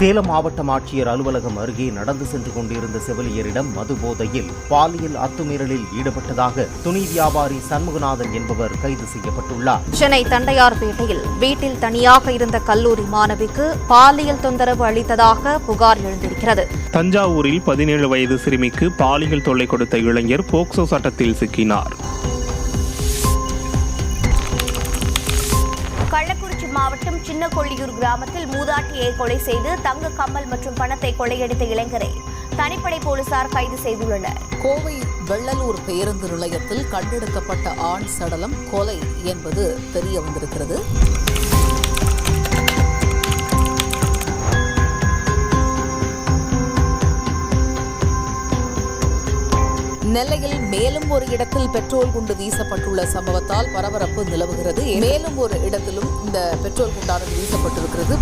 சேலம் மாவட்டம் ஆட்சியர் அலுவலகம் அருகே நடந்து சென்று கொண்டிருந்த செவிலியரிடம் மது போதையில் பாலியல் அத்துமீறலில் ஈடுபட்டதாக துணி வியாபாரி சண்முகநாதன் என்பவர் கைது செய்யப்பட்டுள்ளார். சென்னை தண்டையார்பேட்டையில் வீட்டில் தனியாக இருந்த கல்லூரி மாணவிக்கு பாலியல் தொந்தரவு அளித்ததாக புகார் எழுந்திருக்கிறது. தஞ்சாவூரில் பதினேழு வயது சிறுமிக்கு பாலியல் தொல்லை கொடுத்த இளைஞர் போக்சோ சட்டத்தில் சிக்கினார். மாவட்டம் சின்ன கொள்ளியூர் கிராமத்தில் மூதாட்டியை கொலை செய்து தங்க கம்மல் மற்றும் பணத்தை கொள்ளையடித்த இளைஞரை தனிப்படை போலீசார் கைது செய்துள்ளனர். கோவை வெள்ளலூர் பேருந்து நிலையத்தில் கண்டெடுக்கப்பட்ட ஆண் சடலம் கொலை என்பது தெரிய வந்திருக்கிறது. நெல்லையில் மேலும் ஒரு இடத்தில் பெட்ரோல் குண்டு வீசப்பட்டுள்ள சம்பவத்தால் பரபரப்பு நிலவுகிறது. மேலும் ஒரு இடத்திலும் இந்த பெட்ரோல் குண்டானது வீசப்பட்டிருக்கிறது.